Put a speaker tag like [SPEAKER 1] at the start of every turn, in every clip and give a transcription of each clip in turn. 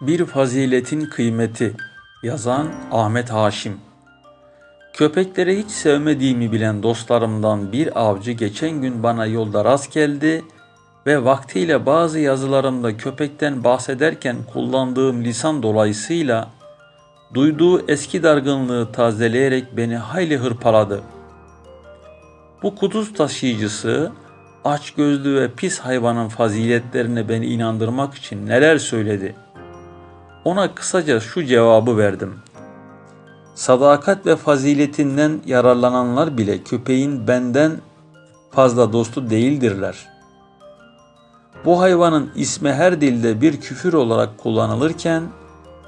[SPEAKER 1] Bir Faziletin Kıymeti Yazan Ahmet Haşim Köpekleri hiç sevmediğimi bilen dostlarımdan bir avcı geçen gün bana yolda rast geldi ve vaktiyle bazı yazılarımda köpekten bahsederken kullandığım lisan dolayısıyla duyduğu eski dargınlığı tazeleyerek beni hayli hırpaladı. Bu kuduz taşıyıcısı açgözlü ve pis hayvanın faziletlerine beni inandırmak için neler söyledi. Ona kısaca şu cevabı verdim. Sadakat ve faziletinden yararlananlar bile köpeğin benden fazla dostu değildirler. Bu hayvanın ismi her dilde bir küfür olarak kullanılırken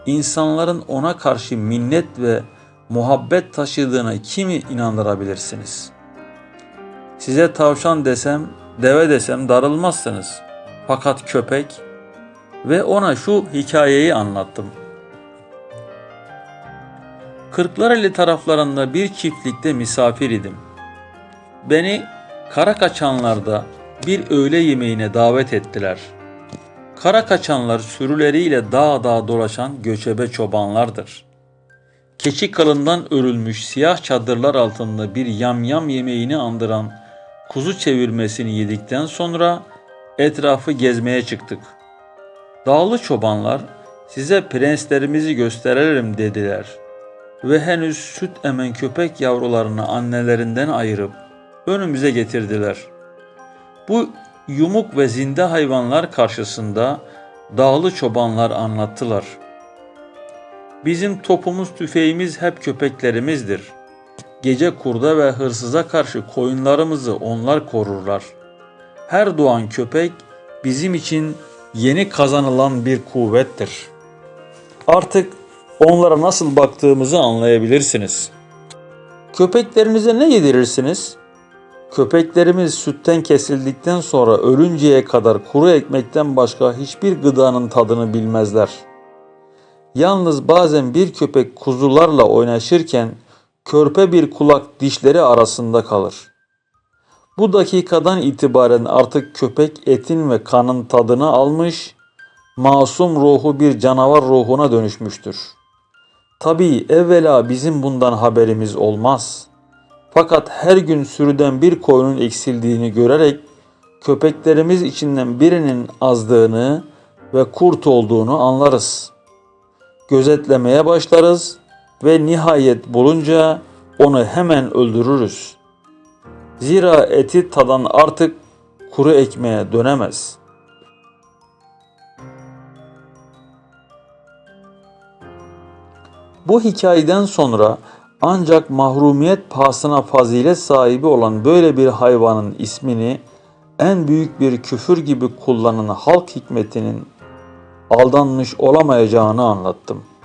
[SPEAKER 1] insanların ona karşı minnet ve muhabbet taşıdığına kimi inandırabilirsiniz? Size tavşan desem, deve desem darılmazsınız. Fakat köpek ve ona şu hikayeyi anlattım. Kırklareli taraflarında bir çiftlikte misafir idim. Beni kara kaçanlarda bir öğle yemeğine davet ettiler. Kara kaçanlar sürüleriyle dağ dağ dolaşan göçebe çobanlardır. Keçi kılından örülmüş siyah çadırlar altında bir yamyam yemeğini andıran kuzu çevirmesini yedikten sonra etrafı gezmeye çıktık. Dağlı çobanlar size prenslerimizi gösterelim dediler ve henüz süt emen köpek yavrularını annelerinden ayırıp önümüze getirdiler. Bu yumuk ve zinde hayvanlar karşısında dağlı çobanlar anlattılar. Bizim topumuz tüfeğimiz hep köpeklerimizdir. Gece kurda ve hırsıza karşı koyunlarımızı onlar korurlar. Her doğan köpek bizim için yeni kazanılan bir kuvvettir. Artık onlara nasıl baktığımızı anlayabilirsiniz. Köpeklerinize ne yedirirsiniz? Köpeklerimiz sütten kesildikten sonra ölünceye kadar kuru ekmekten başka hiçbir gıdanın tadını bilmezler. Yalnız bazen bir köpek kuzularla oynaşırken körpe bir kulak dişleri arasında kalır. Bu dakikadan itibaren artık köpek etin ve kanın tadını almış, masum ruhu bir canavar ruhuna dönüşmüştür. Tabii evvela bizim bundan haberimiz olmaz. Fakat her gün sürüden bir koyunun eksildiğini görerek köpeklerimiz içinden birinin azdığını ve kurt olduğunu anlarız. Gözetlemeye başlarız ve nihayet bulunca onu hemen öldürürüz. Zira eti tadan artık kuru ekmeğe dönemez. Bu hikayeden sonra ancak mahrumiyet pahasına fazilet sahibi olan böyle bir hayvanın ismini en büyük bir küfür gibi kullanan halk hikmetinin aldanmış olamayacağını anlattım.''